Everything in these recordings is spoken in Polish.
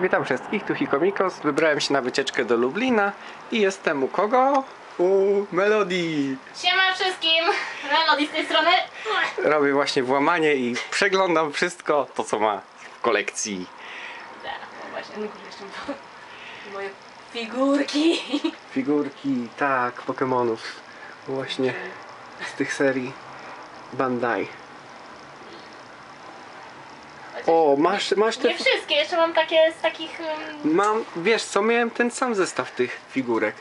Witam wszystkich, tu Hikomikos. Wybrałem się na wycieczkę do Lublina i jestem u kogo? U Melodii. Siema wszystkim! Melody z tej strony. Robię właśnie włamanie i przeglądam wszystko to, co ma w kolekcji. Da, no właśnie, no mam moje figurki. Figurki, tak, Pokemonów. Właśnie z tych serii Bandai. O, masz, masz te... Nie wszystkie, jeszcze mam takie z takich... Um, Mam, wiesz co, miałem ten sam zestaw tych figurek.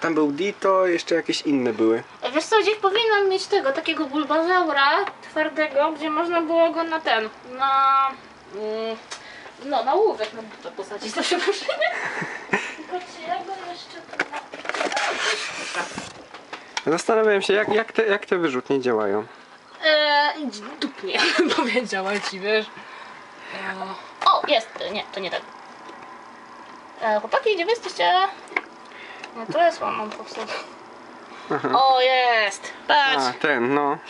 Tam był Dito, jeszcze jakieś inne były. wiesz co, gdzieś powinnam mieć tego, takiego bulbazaura twardego, gdzie można było go na ten, na... Mm, no, na łówek na butę posadzić, to przeproszenie. Tylko czy ja go jeszcze... Zastanawiałem się, jak, jak, te, jak te wyrzutnie działają. Eee, dupnie, powiedziała ci, wiesz. Eee, o, jest, nie, to nie ten. Eee, chłopaki, gdzie wy jesteście? No to jest mam po prostu. O, jest, patrz. A, ten, no.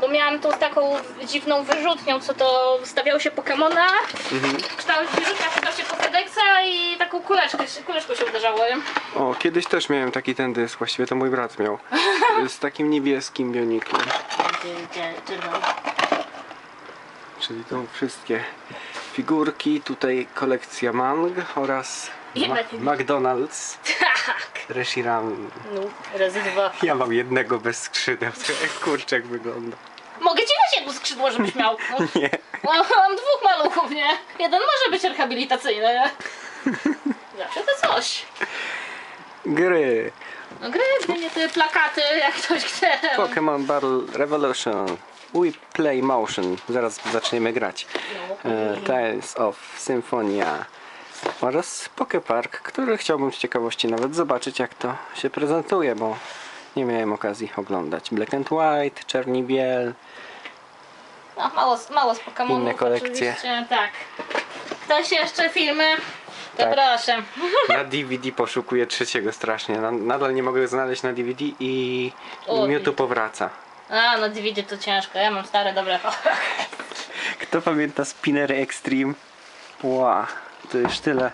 Bo miałam tu z taką dziwną wyrzutnią, co to stawiało się Pokemona, Mhm. kształt wyrzutnia wstawiał się Pokédexa i taką kuleczkę, kuleczką się uderzało. nie? O, kiedyś też miałem taki ten dysk, właściwie to mój brat miał. Z takim niebieskim bionikiem. Gdzie- gdzie- gdzie no? Czyli to wszystkie figurki, tutaj kolekcja mang oraz ma McDonald's, Tak, Reshiram. no, razy dwa. Ja mam jednego bez skrzydeł, to jak kurczak wygląda. Mogę ci dać jedno skrzydło, żebyś miał. Nie. No, mam dwóch maluchów, nie? Jeden może być rehabilitacyjny, nie? Zawsze to coś. Gry. No gry, nie te plakaty, jak ktoś chce. Pokémon Battle Revolution. We Play Motion. Zaraz zaczniemy grać. E, Tales of Symphonia. Oraz Pokepark, który chciałbym z ciekawości nawet zobaczyć jak to się prezentuje, bo nie miałem okazji oglądać. Black and White, Czerni Biel. No, mało, mało z Pokemonów Inne kolekcje. oczywiście, tak. Ktoś jeszcze filmy? To Tak. proszę. Na DVD poszukuję trzeciego strasznie. Na- Nadal nie mogę znaleźć na DVD i O, Mewtwo powraca. A, no DVD to ciężko, ja mam stare dobre. Kto pamięta Spinnery Extreme? Ła, to już tyle.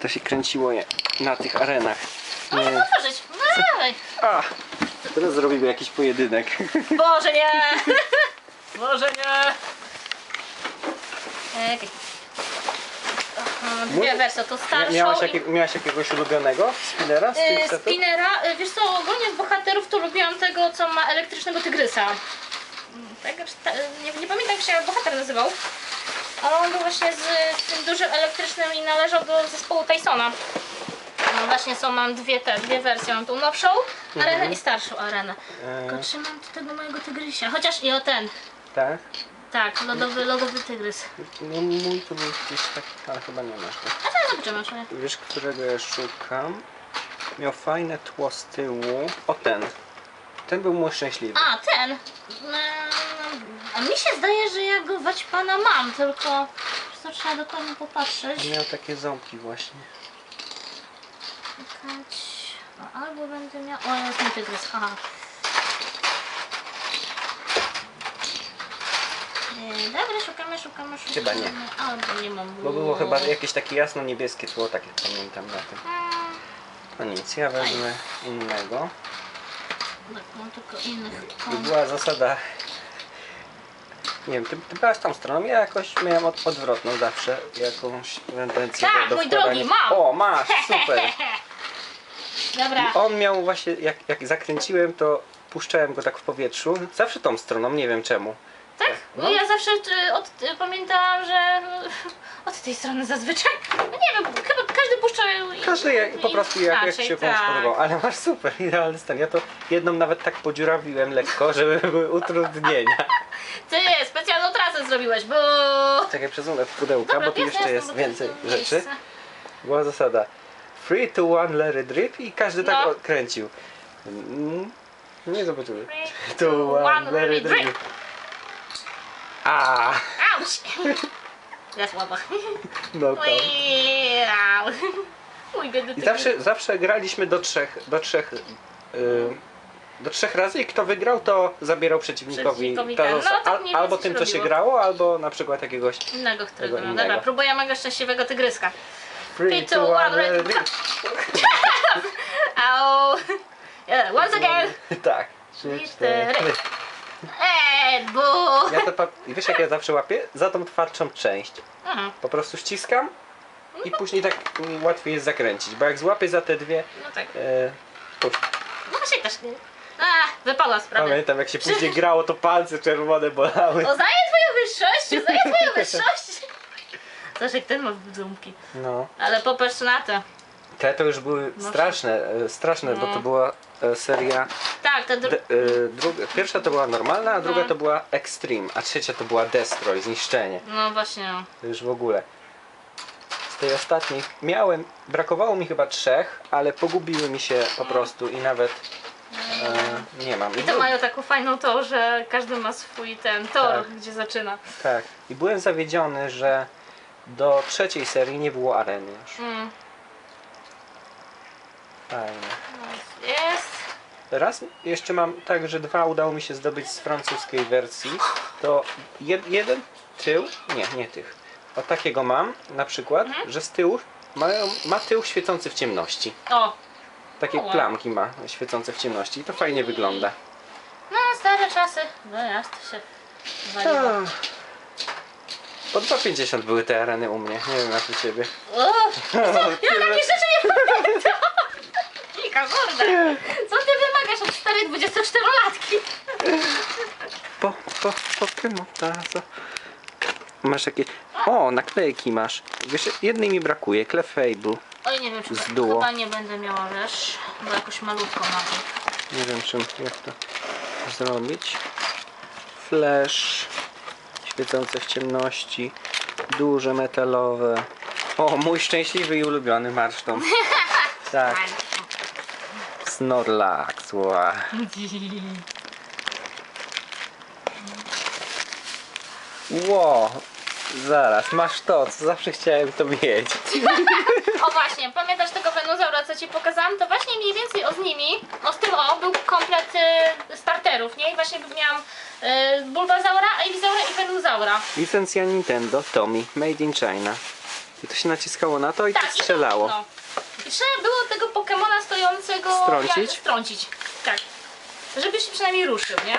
To się kręciło je na tych arenach. Możemy Nie. otworzyć. No dawaj. A, teraz zrobimy jakiś pojedynek. Boże nie! Boże nie! Aha, Dwie wersje, to starszą Miałaś, i... jakie, miałaś jakiegoś ulubionego Spinnera z tych setów? Spinera, yy, wiesz co, ogólnie z bohaterów to lubiłam tego, co ma elektrycznego tygrysa. Mm, Tak, czy ta- nie, nie pamiętam jak się bohater nazywał, ale on był właśnie z, z tym dużym elektrycznym i należał do zespołu Tysona. No właśnie są, mam dwie te, dwie wersje, mam tą nowszą arenę i starszą arenę. E, Tylko trzymam tu tego mojego tygrysia, chociaż i o ten, tak? Tak, lodowy, lodowy tygrys. No, mój to był gdzieś taki, ale chyba nie masz. go. A to dobrze masz, nie? Wiesz, którego ja szukam? Miał fajne tło z tyłu. O ten. Ten był mój szczęśliwy. A, ten. Eee, A mi się zdaje, że ja go pana mam, tylko to trzeba dokładnie popatrzeć. Miał takie ząbki właśnie. Czekać. No, albo będę miał. O, jest mój tygrys, haha. Eee, Dobra, szukamy, szukamy, szukamy. Chyba nie. Albo nie mam. Bo było chyba jakieś takie jasno-niebieskie tło, tak jak pamiętam na tym. Mm, No nic, ja wezmę innego. Tak, mam tylko innych. I była zasada... Nie wiem, ty, ty byłaś tą stroną, ja jakoś miałem od, odwrotną zawsze jakąś tendencję Tak, do, do mój wkładania- drogi, mam! O, masz, super! Dobra. On miał właśnie, jak, jak zakręciłem, to puszczałem go tak w powietrzu. Zawsze tą stroną, nie wiem czemu. Tak? No. No. Ja zawsze y, od, y, pamiętałam, że y, od tej strony zazwyczaj. No nie wiem, chyba każdy puszczał. i- Każdy jak, po prostu jak, jak inaczej, się komuś tak. podobał. Ale masz super, idealny stan. Ja to jedną nawet tak podziurawiłem lekko, żeby były utrudnienia. Ty specjalną trasę zrobiłeś, bo. Czekaj, przesunę w pudełka, bo tu jeszcze jest bo więcej jest rzeczy. miejsce. Była zasada 3 to 1 let it drip i każdy tak No. odkręcił. Mm, Nie zobaczymy. Three, 3 two, to one, 1 let it drip. Drip. A, Auć! Ja słabo. no biedny I zawsze, zawsze graliśmy do trzech, do trzech y, do trzech razy i kto wygrał, to zabierał przeciwnikowi, Przeciwnikowi to ten. No, tak mniej albo więcej tym, się co się robiło. grało, albo na przykład jakiegoś Innego, którego. Tego No, innego. dobra, próbujemy go szczęśliwego tygryska. Three, two, one, one, ready. Au! Yeah, once again! Tak. Trzy, Cztery. cztery. Eee, bu! Ja to pa- i wiesz jak ja zawsze łapię? Za tą twardszą część. Mhm. Po prostu ściskam i później tak mi łatwiej jest zakręcić, bo jak złapię za te dwie... No tak. E, No właśnie też nie. A, wypadła sprawa. pamiętam jak się później grało, to palce czerwone bolały. Oznaję twoją wyższość, oznaję twoją wyższość. Zaszek ten ma ząbki. No. Ale popatrz na to. Te to już były No. straszne, e, straszne, bo No. to była e, seria... Tak, to dru- e, druga, pierwsza to była normalna, a druga No. to była Extreme, a trzecia to była Destroy, zniszczenie. No właśnie. To już w ogóle. Z tej ostatniej miałem, brakowało mi chyba trzech, ale pogubiły mi się po prostu i nawet e, nie mam. I to mają taką fajną to, że każdy ma swój ten tor, Tak. gdzie zaczyna. Tak. I byłem zawiedziony, że do trzeciej serii nie było areny już. Mm. Fajnie. Jest. Raz jeszcze mam tak, że dwa udało mi się zdobyć z francuskiej wersji. To jed, jeden tył, nie, nie tych. O takiego mam na przykład, Mhm. że z tyłu mają, ma tył świecący w ciemności. O, Takie plamki ma świecące w ciemności i to fajnie wygląda. no stare czasy. No jasne się waliło. Tak. Po 2,50 były te areny u mnie, nie wiem jak u ciebie. Uff, ja takich rzeczy nie pamiętam. Kurde. Co ty wymagasz od starej 24-latki? Po, po, Pokémon, tazo. Masz jakieś... O, naklejki masz. Wiesz, jednej mi brakuje, Clefable. Oj, nie wiem, czy Z duo. chyba nie będę miała, wiesz, bo jakoś malutko mam. Nie wiem czym, jak to zrobić. Flash. Świecące w ciemności. Duże metalowe. O, mój szczęśliwy i ulubiony marszton. Tak, Snorlax. Ła. Ło, zaraz, masz to, co zawsze chciałem to mieć. O właśnie, pamiętasz tego Venuzaura, co ci pokazałam? To właśnie mniej więcej o z nimi, o z tym o, był komplet y, starterów, nie? I właśnie miałam y, Bulbazaura, Ivysaura i Venuzaura. Licencja Nintendo, Tommy, Made in China. I to się naciskało na to i to Tak, i strzelało. No. I trzeba było tego Pokemona stojącego... Strącić? Jak, strącić, tak. Żeby się przynajmniej ruszył, nie?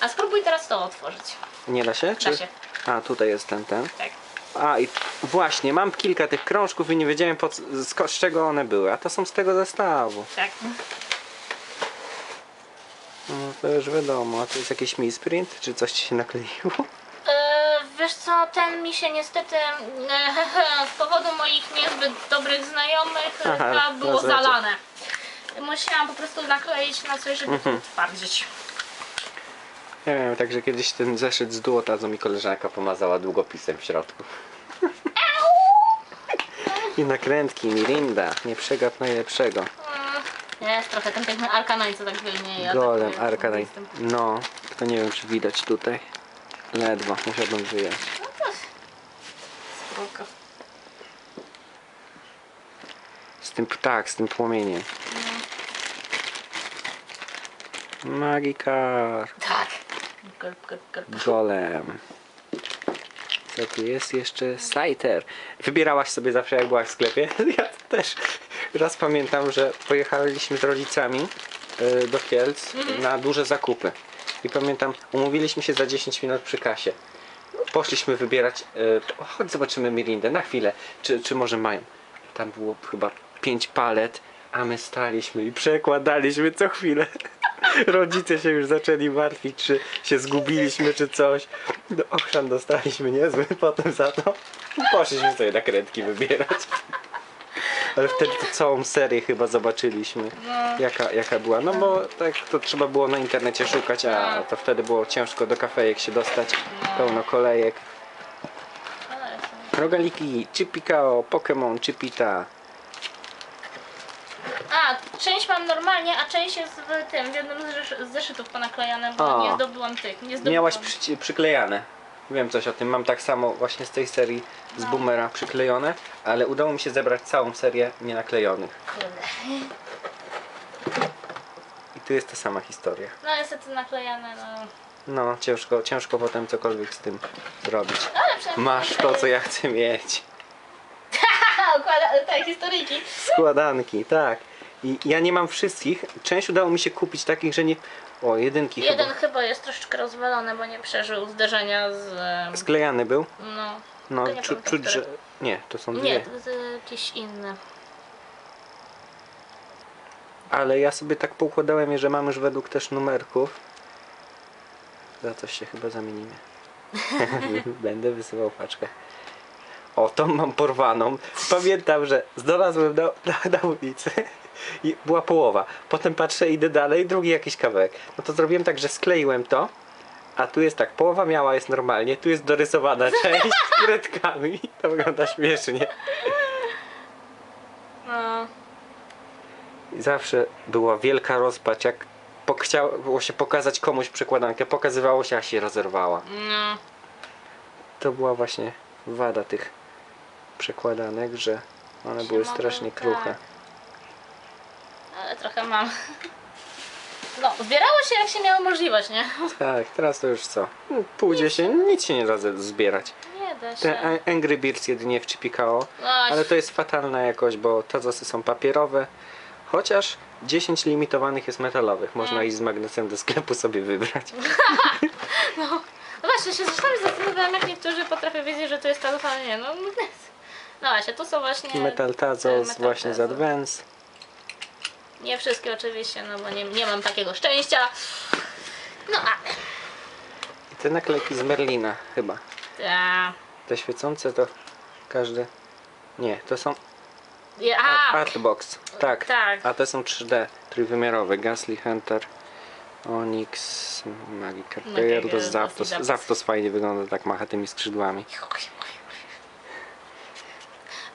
A spróbuj teraz to otworzyć. Nie da się? Czy... się. A, tutaj jest ten, ten. Tak. A i właśnie, mam kilka tych krążków i nie wiedziałem po, z, z czego one były, a to są z tego zestawu. Tak. No, to już wiadomo, a to jest jakiś misprint, czy coś ci się nakleiło? Wiesz co, ten mi się niestety z powodu moich niezbyt dobrych znajomych Aha, było zlecie. zalane. Musiałam po prostu nakleić na coś, żeby Mhm. to utwardzić. Ja wiem, także kiedyś ten zeszyt z duotazu mi koleżanka pomazała długopisem w środku. I nakrętki, Mirinda, nie przegap najlepszego. Mm, Jest trochę ten piękny Arcanine, co tak wyjmie. Golem, tak, No, to nie wiem czy widać tutaj. Ledwo, musiałbym wyjąć. No to spoko. Z tym, tak, z tym płomieniem. Magikar, Tak. Gulp, gulp, gulp. golem. Co tu jest jeszcze? Scyther. Wybierałaś sobie zawsze jak byłaś w sklepie? Ja też. Raz pamiętam, że pojechaliśmy z rodzicami y, do Kielc na duże zakupy. I pamiętam, umówiliśmy się za 10 minut przy kasie. Poszliśmy wybierać, y, to chodź zobaczymy Mirindę na chwilę, czy, czy może mają. Tam było chyba 5 palet, a my staliśmy i przekładaliśmy co chwilę. Rodzice się już zaczęli martwić, czy się zgubiliśmy, czy coś. No, ochrzan dostaliśmy niezły potem za to. Poszliśmy sobie nakrętki wybierać. Ale wtedy to całą serię chyba zobaczyliśmy, jaka, jaka była. No bo tak to trzeba było na internecie szukać, a to wtedy było ciężko do kafejek się dostać. Pełno kolejek. Ale Rogaliki, Chipikao, Pokémon, Chipita. A, część mam normalnie, a część jest w tym, w jednym z, zesz- z zeszytów ponaklejane, bo A. nie zdobyłam tych. Nie zdobyłam. Miałaś przy, przyklejane. Wiem coś o tym, mam tak samo właśnie z tej serii z Boomera przyklejone, ale udało mi się zebrać całą serię nienaklejonych. Kurde. I tu jest ta sama historia. No niestety naklejane, no. No, ciężko, ciężko potem cokolwiek z tym zrobić. Ale przynajmniej Masz to, co ja chcę mieć. Układa te historyjki. Składanki, tak. I ja nie mam wszystkich. Część udało mi się kupić takich, że nie... O, jedynki Jeden chyba. chyba jest troszeczkę rozwalony, bo nie przeżył zderzenia z... Sklejany był. No. No, tylko nie czu, pamiętam, czuć, że... Nie, to są Nie, dwie. to jest jakiś inny. Ale ja sobie tak poukładałem je, że mam już według też numerków. Za coś się chyba zamienimy. Będę wysyłał paczkę. O, tą mam porwaną. Pamiętam, że znalazłem na, na, na ulicy i była połowa. Potem patrzę, idę dalej, drugi jakiś kawałek. No to zrobiłem tak, że skleiłem to, a tu jest tak, połowa miała jest normalnie, tu jest dorysowana część kredkami. To wygląda śmiesznie. No. I zawsze była wielka rozpacz, jak chciało się pokazać komuś przekładankę, pokazywało się, a się rozerwała. No. To była właśnie wada tych przekładanek, że one były strasznie tak. kruche. Ale trochę mam. No, zbierało się jak się miało możliwość, nie? Tak, teraz to już co? Pójdzie się, nic się nie da ze- zbierać. Nie da się. A- Angry Birds jedynie w Chipikao, No, ale to jest fatalna jakość, bo tazosy są papierowe, chociaż 10 limitowanych jest metalowych. Można Mm. iść z magnesem do sklepu sobie wybrać. No właśnie, się zresztą zastanawiałam, jak niektórzy potrafią wiedzieć, że to jest ta ale nie, no. No właśnie, to są właśnie... Metal Tazos Metal właśnie z Tazos. Advance. Nie wszystkie oczywiście, no bo nie, nie mam takiego szczęścia. No ale... I te naklejki z Merlina chyba. Ta. Te świecące to każde. Nie, to są Ja, Art- Artbox. Tak. tak. A te są 3D, trójwymiarowe. Gasly Hunter, Onyx, Magic Perdos Zapdos. Zapdos. Zapdos fajnie wygląda, tak macha tymi skrzydłami.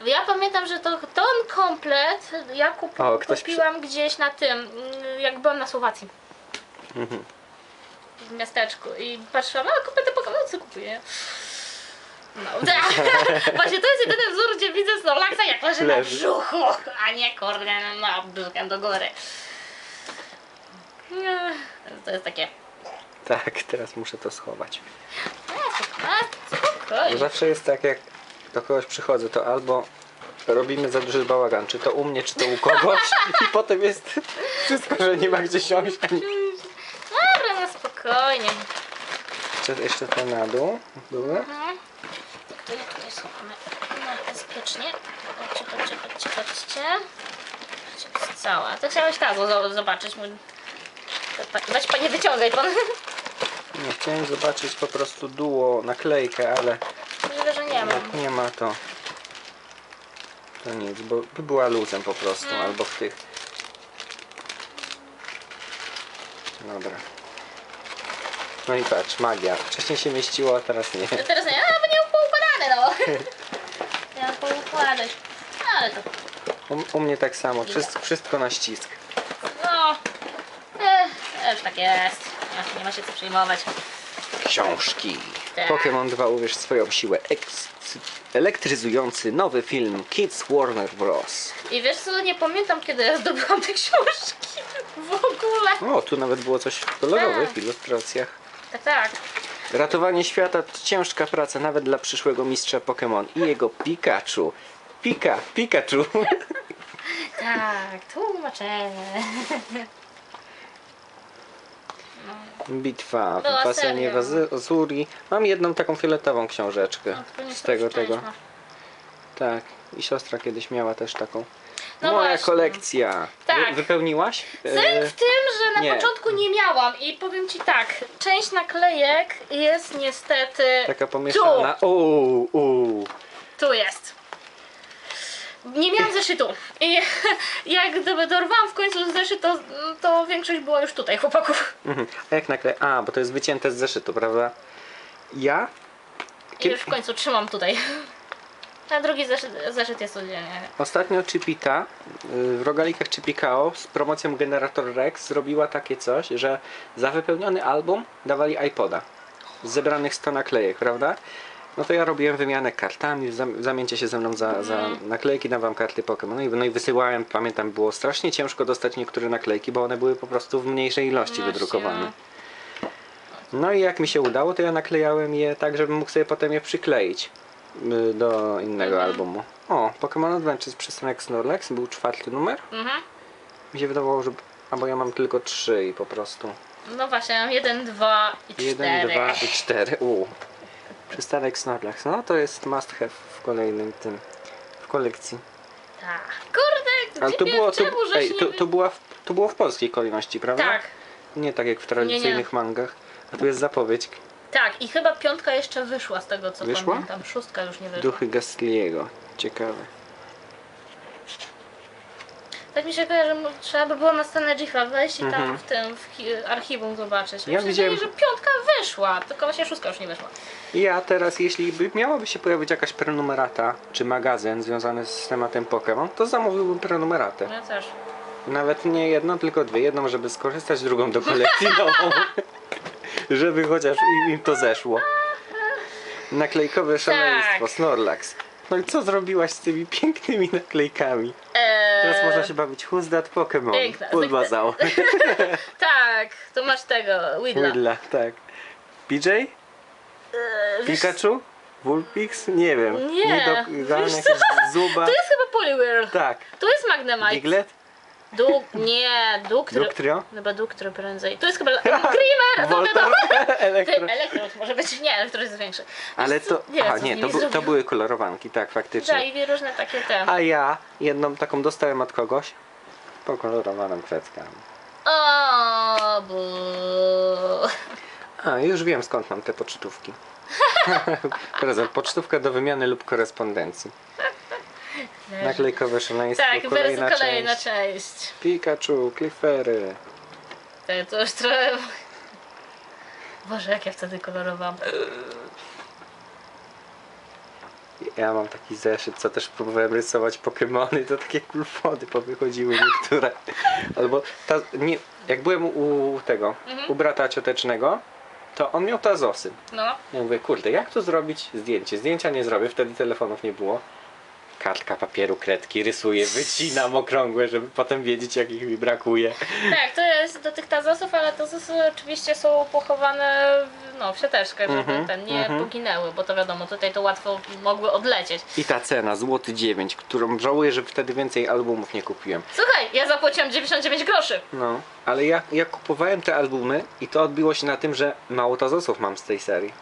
Ja pamiętam, że to ten komplet ja kup, O, ktoś kupiłam gdzieś na tym, mm, jak byłam na Słowacji. Mhm. W miasteczku i patrzyłam, a kupię te Pokémon, co kupuję? No, właśnie to jest jedyny wzór, gdzie widzę Snorlaxa jak leży na Leży. brzuchu, a nie kurde na brzuchem do góry. Nie, To jest takie, Tak, teraz muszę to schować. a, Bo spokojnie. zawsze jest tak, jak do kogoś przychodzę, to albo robimy za duży bałagan, czy to u mnie, czy to u kogoś i potem jest wszystko, że nie ma gdzie siąść. Dobra, no spokojnie. Jeszcze, jeszcze te na dół były. Mhm. To ja tutaj schowamy no, bezpiecznie. Chodźcie, chodźcie, chodźcie, chodźcie. Chodźcie, jest cała. To chciałeś tak zo- zobaczyć. Weź panie wyciągaj pan. Nie, chciałem zobaczyć po prostu duo naklejkę, ale nie mam. jak nie ma to to nic, bo by była luzem po prostu, Mm. albo w tych dobra no i patrz, magia wcześniej się mieściło, a teraz nie To Teraz nie, a bo nie poukładane no. Ja mam poukładać. Ale to, u, u mnie tak samo, wszystko, wszystko na ścisk no. Eh, już tak jest. Nie ma się co przejmować. książki. Pokémon 2 uwierz w swoją siłę elektryzujący nowy film Kids Warner Bros. I wiesz co, nie pamiętam kiedy ja zdobyłam te książki. W ogóle. O, tu nawet było coś kolorowych Tak. w ilustracjach. Tak, tak. Ratowanie świata to ciężka praca nawet dla przyszłego mistrza Pokémon i jego Pikachu. Pika, Pikachu. Tak, tłumaczenie. Bitwa, Była w seria. Azy- Azuri. Mam jedną taką fioletową książeczkę No, to z tego, tego. no. Tak, i siostra kiedyś miała też taką. No Moja właśnie. kolekcja. Tak. Wy, wypełniłaś? Sęk E, w tym, że na nie. początku nie miałam i powiem ci tak, część naklejek jest niestety taka pomieszana. Uuu, uuu. tu jest. Nie miałam zeszytu i jak gdyby dorwałam w końcu zeszyt, to, to większość była już tutaj chłopaków. Mhm. A jak naklej? A, bo to jest wycięte z zeszytu, prawda? Ja? I Kiedy- już w końcu trzymam tutaj. A drugi zeszyt, zeszyt jest oddzielnie. Ostatnio Chipita y, w rogalikach Chipikao z promocją Generator Rex zrobiła takie coś, że za wypełniony album dawali iPoda z zebranych 100 naklejek, prawda? No to ja robiłem wymianę kartami, zam- zamieńcie się ze mną za, za Mhm. naklejki, dam wam karty Pokémon. No i, no i wysyłałem, pamiętam, było strasznie ciężko dostać niektóre naklejki, bo one były po prostu w mniejszej ilości Właśnie, wydrukowane. No i jak mi się udało, to ja naklejałem je tak, żebym mógł sobie potem je przykleić y, do innego Mhm. albumu. O, Pokémon Adventures przystanek Snorlax, był czwarty numer. Mhm. Mi się wydawało, że... Albo ja mam tylko trzy i po prostu. No właśnie, mam jeden, dwa i cztery. Jeden, dwa i cztery. U. Przystanek Snorlax. No to jest must have w kolejnym tym. W kolekcji. Tak. Kurde, Ale to było, to, czemu ej, to, to, była w, to było w polskiej kolejności, prawda? Tak, Nie tak jak w tradycyjnych mangach. A tu jest zapowiedź. tak. I chyba piątka jeszcze wyszła z tego co Wyszła? pamiętam. Szóstka już nie wyszła. Duchy Gastliego. Ciekawe. Tak mi się kojarzy, że trzeba by było na stronę Jiffla wejść i tam Mhm. w tym w hi- archiwum zobaczyć. Ja widziałem- że piątka wyszła, tylko właśnie szóstka już nie wyszła. Ja teraz, jeśli by miałaby się pojawić jakaś prenumerata, czy magazyn związany z tematem Pokémon, to zamówiłbym prenumeratę. Ja też. Nawet nie jedną, tylko dwie. Jedną, żeby skorzystać, drugą do kolekcji nową. żeby chociaż im, im to zeszło. Naklejkowe szaleństwo, Tak. Snorlax. No i co zrobiłaś z tymi pięknymi naklejkami? Eee, Teraz można się bawić Who's That Pokémon? Piękne. Podbazał. Tak, to masz tego, Widla. Widla, tak. PJ? Eee, wiesz, Pikachu? Vulpix? Nie wiem. Nie, wiesz jakaś zuba. to jest chyba Poliwhirl. Tak. To jest Magnemite. Diglett? Duk, nie, Duktrio. Duktrio? Chyba Duktrio prędzej. To jest chyba Grimer, to wiadomo. Ty, Elektro. Elektrod może być, nie, Elektrod jest większy. Ale to, Nie aha, nie, to, bu- to były kolorowanki, tak, faktycznie. Tak, i różne takie te. A ja jedną taką dostałem od kogoś, pokolorowaną kredkami. O, bu. A, już wiem skąd mam te pocztówki. Prezent, pocztówka do wymiany lub korespondencji. Naklejkowe szaleństwo, Tak, kolejna, wersja kolejna część. Pikachu, Cliffery. Tak, to już trochę... Boże, jak ja wtedy kolorowałam. Ja mam taki zeszyt, co też próbowałem rysować Pokemony, to takie kulfody powychodziły niektóre. Albo ta, nie, jak byłem u tego, Mhm. u brata ciotecznego, to on miał tazosy. No. Ja mówię, kurde, jak tu zrobić zdjęcie? Zdjęcia nie zrobię, wtedy telefonów nie było. Kartka papieru, kredki, rysuję, wycinam okrągłe, żeby potem wiedzieć, jak ich mi brakuje. Tak, to jest do tych tazosów, ale tazosy oczywiście są pochowane w, no, w siateczkę, żeby Mhm, ten nie mhm. poginęły, bo to wiadomo, tutaj to łatwo mogły odlecieć. I ta cena, złoty 9, którą żałuję, że wtedy więcej albumów nie kupiłem. Słuchaj, ja zapłaciłam 99 groszy. No, ale ja, ja kupowałem te albumy i to odbiło się na tym, że mało tazosów mam z tej serii.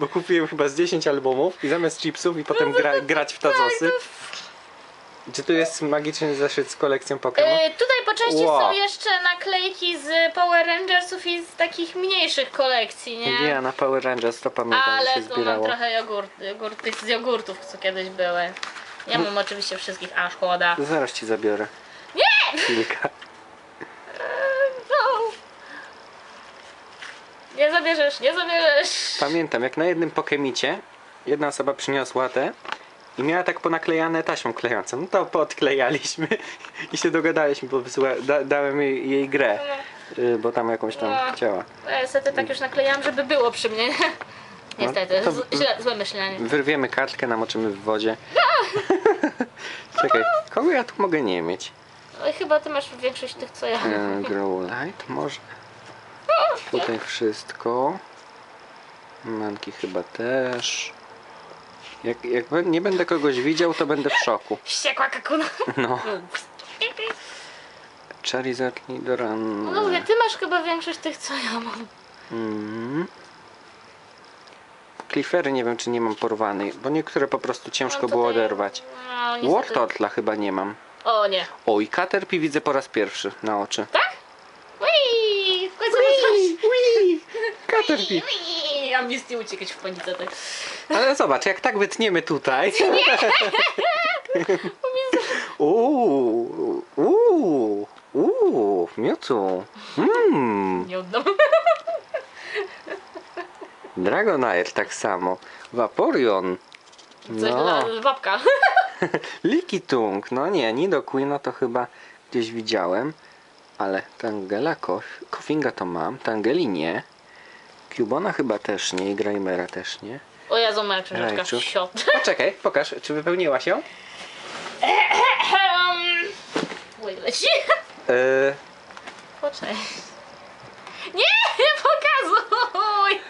Bo kupiłem chyba z 10 albumów i zamiast chipsów i potem gra, grać w tazosy. Czy tu jest magiczny zeszyt z kolekcją Pokémon? Yy, tutaj po części Wow. są jeszcze naklejki z Power Rangersów i z takich mniejszych kolekcji, nie? Ja na Power Rangers to pamiętam, że Ale się tu mam zbierało. trochę jogurt, jogurt, tych z jogurtów, co kiedyś były. Ja mam oczywiście wszystkich, a szkoda. Zaraz ci zabiorę. Nie! Kilka. No. Nie zabierzesz, nie zabierzesz. Pamiętam, jak na jednym Pokemicie jedna osoba przyniosła te i miała tak ponaklejane taśmą klejącą. No to podklejaliśmy i się dogadaliśmy, bo wysyła, da, dałem jej, jej grę, y, bo tam jakąś tam No. chciała. Ja Niestety tak już naklejałam, żeby było przy mnie. Niestety, to- z, źle, złe myślenie. Wyrwiemy kartkę, namoczymy w wodzie. Czekaj, kogo ja tu mogę nie mieć? Oj, chyba ty masz większość tych, co ja E. Grow Light może. Tutaj wszystko. Manki chyba też. Jak, jak nie będę kogoś widział, to będę w szoku. Wściekła kakuna. No. Charizard Nidoran. No mówię, ty masz chyba większość tych, co ja mam. Mm. Cliffery nie wiem, czy nie mam porwanej, bo niektóre po prostu ciężko było tutaj- oderwać. No. Wartortla chyba nie mam. O nie. O, i Caterpie widzę po raz pierwszy na oczy. Tak? Wii! W końcu coś. Caterpie! Wii! A Misty uciekać w panice tak. Ale zobacz, jak tak wytniemy tutaj. Uuu, uuu, uuu, Mewtwo. Mmm, Nie oddam. Dragonair tak samo. Vaporeon. Coś No, no. babka. Likitung. No nie, Nidoqueen to chyba gdzieś widziałem. Ale Tangela, Kof- Kofinga to mam, Tangeli nie. Cubona chyba też nie i Graimera też nie. O Jezu, moja książeczka. Rajczu. Siot. Poczekaj, pokaż, czy wypełniła się? Oj, leci. Yy, Poczekaj. Nie, nie pokazuj!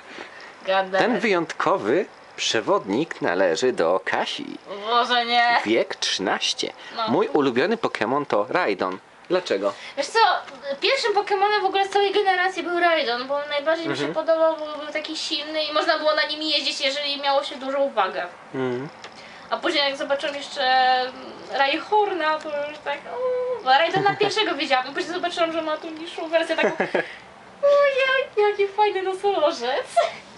Ten wyjątkowy przewodnik należy do Kasi. Może nie. Wiek 13. No. Mój ulubiony Pokémon to Raidon. Dlaczego? Wiesz co, pierwszym Pokemonem w ogóle z całej generacji był Raidon, bo najbardziej mi się Mhm. podobał, bo był taki silny i można było na nim jeździć, jeżeli miało się dużą uwagę. Mm. A później jak zobaczyłam jeszcze Rayhorna, to już tak, uuu, bo Raidona pierwszego wiedziałam, później zobaczyłam, że ma tu niższą wersję taką, ojej, jaki fajny nosorożec.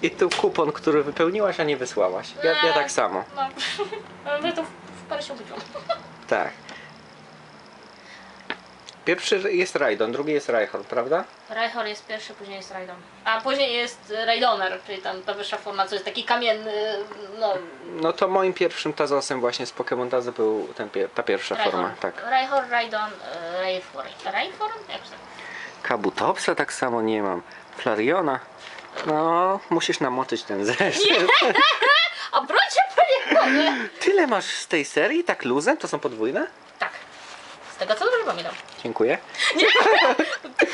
I tu kupon, który wypełniłaś, a nie wysłałaś. Ja, ja Eee. tak samo. No, ale to w, parę się ubiłam. Tak. Pierwszy jest Raidon, drugi jest Raichon, prawda? Rayhor jest pierwszy, później jest Raidon. A później jest Raidoner, czyli tam ta wyższa forma, co jest taki kamienny, no, No to moim pierwszym Tazosem właśnie z Pokémon Tazo był ten, ta pierwsza forma, tak. Rayhor, Raidon, e, Rayfor. Rayfor? Jak to? Kabutopsa tak samo nie mam. Flariona. No, musisz namoczyć ten zeszyt. A brocie panie Tyle masz z tej serii, tak luzem? To są podwójne? Tego co dobrze pamiętam. Dziękuję.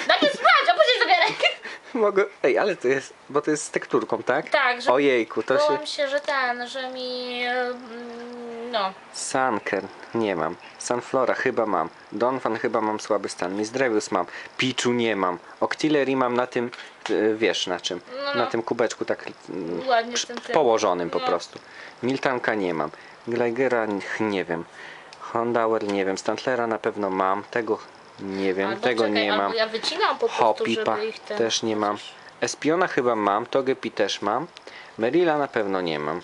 Najpierw sprawdź, a później zabieraj. Mogę... Ej, ale to jest... Bo to jest z tekturką, tak? Tak, że Ojejku, to się... bałam się, że ten, że mi... e, mm, No. Sunker nie mam. Sunflora chyba mam. Donphan chyba mam słaby stan. Misdrevius mam. Pichu nie mam. Octillery mam na tym, y, wiesz na czym. No. Na tym kubeczku tak mm, Ładnie przy- położonym po No. prostu. Miltanka nie mam. Gleigera nie wiem. Hondauer nie wiem. Stantlera na pewno mam. Tego nie wiem. Albo Tego czekaj, nie mam. ja wycinam po prostu, Hopipa żeby ich ten... też nie mam. Espiona chyba mam. Togepi też mam. Merila na pewno nie mam.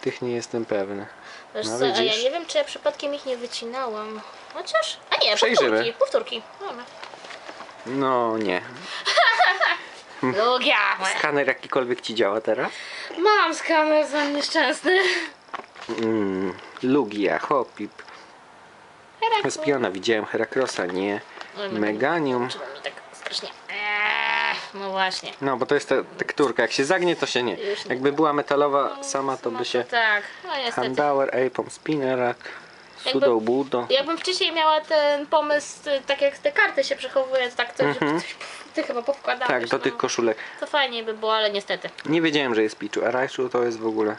Tych nie jestem pewny. Wiesz No co, a ja nie wiem, czy ja przypadkiem ich nie wycinałam. Chociaż... A nie, Przejrzymy. powtórki, powtórki. Dobra. No nie. Moja. Skaner jakikolwiek ci działa teraz? Mam skaner za nieszczęsny. Mm, Lugia, Hopip. Herakles. Espiona widziałem, Herakrosa nie. Oj, Meganium. Trzeba mi tak strasznie. Eee, no właśnie. No bo to jest ta tekturka, jak się zagnie to się nie. Już nie. Jakby była metalowa sama to No by się... Tak, no niestety. Handauer, Apom, Spinnerak, Sudo, Budo. Jakbym wcześniej miała ten pomysł, y, tak jak te karty się przechowuje, to tak to, żeby Mhm. coś ty chyba powkładałeś. Tak, do no. tych koszulek. To fajniej by było, ale niestety. Nie wiedziałem, że jest Pichu, a Raichu to jest w ogóle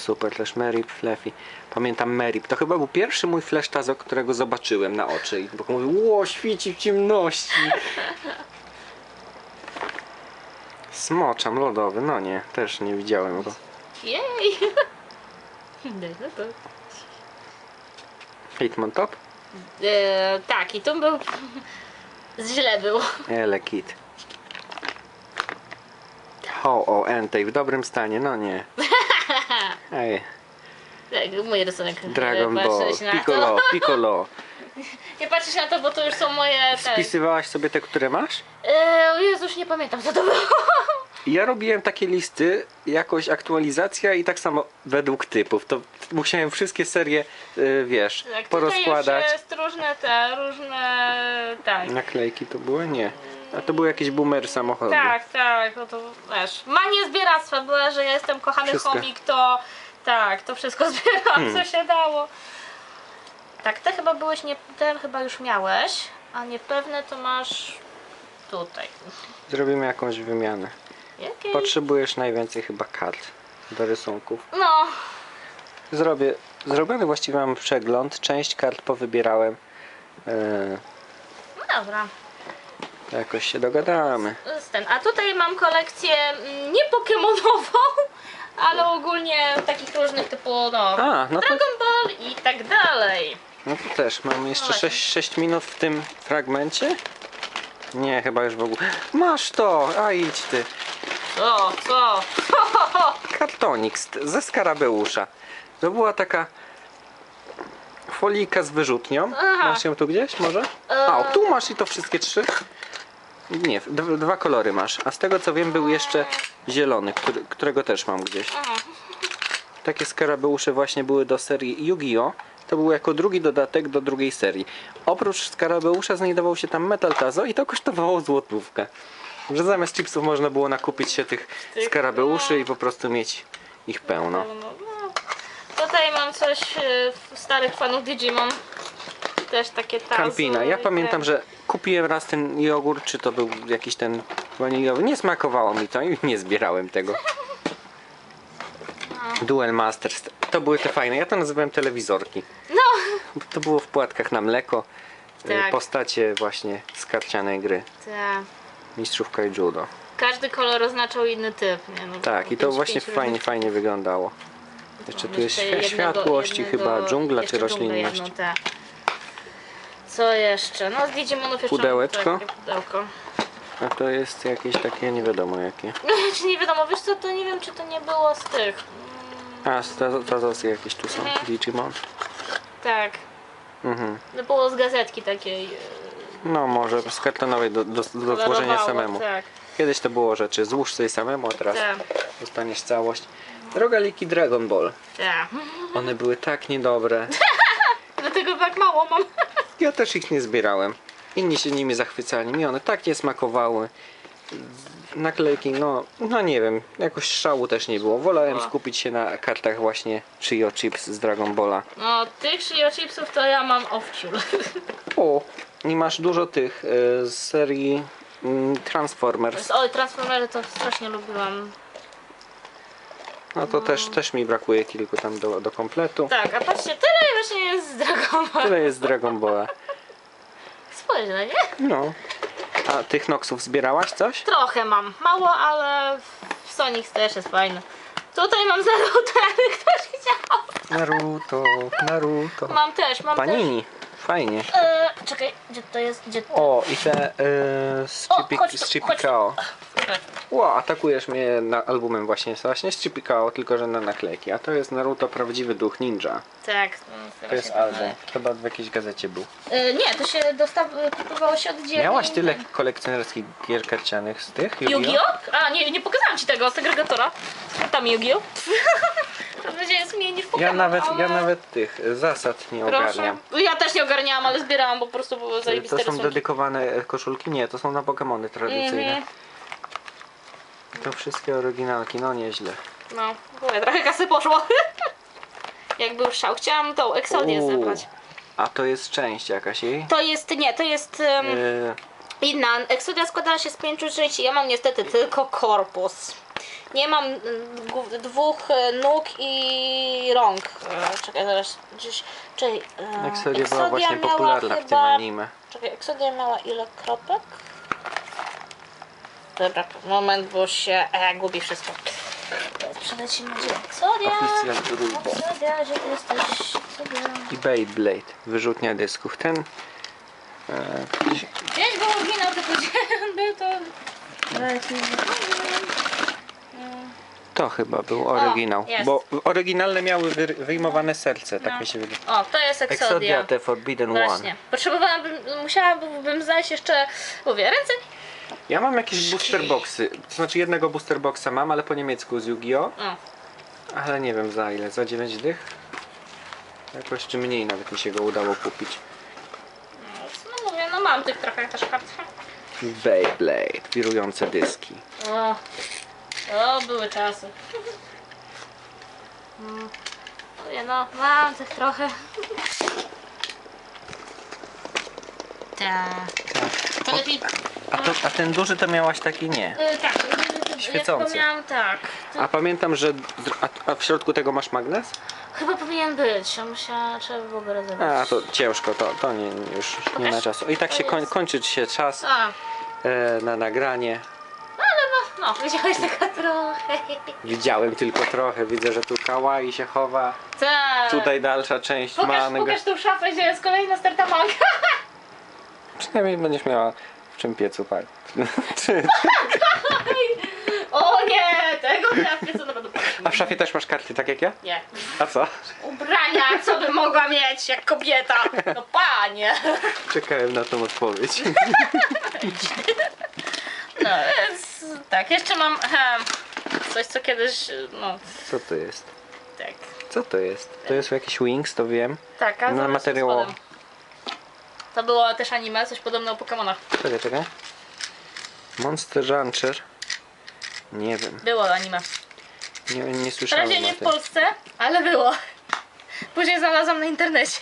super. Też Merip, Fluffy. Pamiętam Merip. To chyba był pierwszy mój flash tazo, którego zobaczyłem na oczy. I bo mówił, ło, świeci w ciemności. Smoczam lodowy, no nie, też nie widziałem go. Jej! No to- Hitmontop? E, tak, i tu był. Źle był. Elekit. Ho, o, Entei w dobrym stanie, no nie. Ej, Tak, mój rysunek. Dragon Ball, patrzeć na Piccolo, To. Piccolo. Nie patrzysz na to, bo to już są moje. Te... Spisywałaś sobie te, które masz? E, o Jezu, już nie pamiętam co to było. Ja robiłem takie listy, jakoś aktualizacja i tak samo według typów. To musiałem wszystkie serie, y, wiesz, Tak, porozkładać. Już jest różne te, różne. Tak. Naklejki to były? Nie. A to był jakiś boomer samochodu. Tak, tak, no to wiesz. Manie zbieractwa była, że ja jestem kochany Wszystko. Hmm. chomik, to tak, to wszystko zbierałam, co się dało. Tak, te chyba byłeś, nie, ten chyba już miałeś, a niepewne to masz tutaj. Zrobimy jakąś wymianę. Jakiej? Potrzebujesz najwięcej chyba kart do rysunków. No, Zrobię, zrobiony właściwie mam przegląd. Część kart powybierałem. Yy, no dobra. Jakoś się dogadamy. Ten. A tutaj mam kolekcję mm, nie pokemonową, ale ogólnie takich różnych typu no, A, no to, Dragon Ball i tak dalej. no to też. Mamy jeszcze No właśnie. 6, 6 minut w tym fragmencie. Nie, chyba już w ogóle. Masz to! A idź ty. Co, co? Kartonik z- ze skarabeusza. To była taka folika z wyrzutnią. Aha. Masz ją tu gdzieś może? A, o, tu masz i to wszystkie trzy? Nie, dwa kolory masz. A z tego co wiem był jeszcze zielony, który, którego też mam gdzieś. Takie skarabeusze właśnie były do serii Yu-Gi-Oh! To był jako drugi dodatek do drugiej serii. Oprócz skarabeusza znajdował się tam Metal Tazo i to kosztowało złotówkę. Że zamiast chipsów można było nakupić się tych skarabeuszy i po prostu mieć ich pełno. No, no. Tutaj mam coś e, starych fanów Digimon. Też takie tazo. Campina. Ja pamiętam, że kupiłem raz ten jogurt, czy to był jakiś ten waniliowy. Nie smakowało mi to i nie zbierałem tego. Duel Masters. To były te fajne. Ja to nazywałem telewizorki. No! Bo To było w płatkach na mleko. y, Tak. Postacie właśnie z karcianej gry. Tak. Mistrzówka i judo. Każdy kolor oznaczał inny typ. Nie? No, Tak, i to właśnie fajnie, różnych- fajnie wyglądało. Jeszcze tu jest świ- światłości chyba, dżungla czy roślinność. Jedno, tak. Co jeszcze? No z Digimonów jeszcze Pudełeczko? mam takie pudełko. A to jest jakieś takie nie wiadomo jakie. czy nie wiadomo, wiesz co, to nie wiem czy to nie było z tych. A, to jakieś tu są. Mhm. Digimon. tak. Mhm. To było z gazetki takiej. e, No może z kartonowej do, do, do złożenia kolorowało, samemu. Tak, Kiedyś to było rzeczy, złóż sobie samemu, a teraz tak, dostaniesz całość. Rogaliki Dragon Ball. tak. One były tak niedobre. Dlatego tak mało mam. Ja też ich nie zbierałem. Inni się nimi zachwycali. Mi one tak nie smakowały. Naklejki, no, no nie wiem, jakoś szału też nie było. Wolałem O. skupić się na kartach właśnie Trio Chips z Dragon Balla. No, tych Shio chipsów to ja mam owciul. O, i masz dużo tych y, z serii mm, Transformers. Oj, Transformery to strasznie lubiłam. No to też, też mi brakuje kilku tam do, do kompletu. Tak, a patrzcie, tyle właśnie jest z Dragon Ball. Tyle jest z Dragon Balla. Spójrzcie, nie? No. A tych Noxów zbierałaś coś? Trochę mam. Mało, ale w Sonic też jest fajny. Tutaj mam Naruto, jakby ktoś chciał. Naruto, Naruto. Mam też, mam Panini, fajnie. też. E, czekaj, gdzie to jest? Gdzie to? O, i te y, z O, Chippy- chodź tu, z Chippy chodź tu. Kao. Tutaj. Ło, atakujesz mnie na albumem właśnie, właśnie z Chippy Kao, tylko że na naklejki. A to jest Naruto Prawdziwy Duch Ninja. Tak. To jest album. Chyba w jakiejś gazecie był. E, nie, to się dostaw... kupowało się oddzielnie. Miałaś tyle kolekcjonerskich gier karcianych z tych? Yu-Gi-Oh? A, nie, nie pokazałam ci tego, segregatora. Tam Yu-Gi-Oh. to będzie jest mniej niż Pokémon, Ja nawet, ale... ja nawet tych zasad nie Proszę. ogarniam. Ja też nie ogarniałam, ale zbierałam, bo po prostu były zajebiste To są rysunki. dedykowane e, koszulki? Nie, to są na Pokémony tradycyjne. Mhm. To wszystkie oryginalki, no nieźle. No, mówię, trochę kasy poszło. Jak był szał. Chciałam tą Exodię Uuu. zebrać. A to jest część jakaś jej? To jest, nie, to jest um, Yy, inna. Exodia składała się z pięciu części. Ja mam niestety tylko korpus. Nie mam głów- dwóch e, nóg i rąk. E, Czekaj, zaraz gdzieś. Czekaj, e, Exodia była właśnie popularna w tym chyba- anime. Czekaj, Exodia miała ile kropek? Dobra, moment, bo się e, gubi wszystko. Przelecimy gdzie Exodia. Exodia, gdzie ty jesteś? Exodia. I Beyblade, wyrzutnia dysków. Ten... E, gdzieś- Gdzieś był oryginał, tylko gdzie on był to... to chyba był oryginał. jest. Bo oryginalne miały wy, wyjmowane serce, tak No. mi się wydaje. O, to jest Exodia. Exodia The Forbidden Właśnie. One. Potrzebowałabym, musiałabym znaleźć jeszcze, mówię, ręce. Ja mam jakieś booster boxy. To znaczy jednego booster boxa mam, ale po niemiecku z Yu-Gi-Oh! O, Ale nie wiem za ile, za 9 dych? Jakoś czy mniej nawet mi się go udało kupić. no mówię, no mam tych trochę też kart. Beyblade, wirujące dyski. O, o były czasy. Mm. Mówię, no, mam tych trochę. Tak. To lepiej... A, to, a ten duży to miałaś taki nie. Y, tak, Świecący. Ja miałam tak. To A pamiętam, że a, a w środku tego masz magnes? Chyba powinien być, a musiała, trzeba było go rozebrać. A to ciężko, to, to nie, już nie ma Pokaż. czasu. I tak To się koń, jest. kończy ci się czas A, e, na nagranie. No, widziałeś taka trochę. Widziałem tylko trochę, widzę, że tu kawaii się chowa. Tak. Tutaj dalsza część Pokaż, manga. pokaż tą szafę, gdzie jest kolejna starta manga. Przynajmniej będziesz miała w czym piecu. Czy- O nie, tego trafię, co na pewno A w szafie też masz karty, tak jak ja? Nie. A co? Ubrania, co by mogła mieć jak kobieta? No panie. Czekałem na tą odpowiedź. No więc tak, jeszcze mam aha, coś, co kiedyś, no Co to jest? tak. Co to jest? To jest jakiś Wings, to wiem. Tak, a No, zaraz materiałowo. spodem. To było też anime, coś podobne o Pokemonach. Czekaj, czekaj. Monster Rancher. Nie wiem. Było anime. Nie, nie Na słyszałem razie o nie w tym. Polsce, ale było. Później znalazłam na internecie.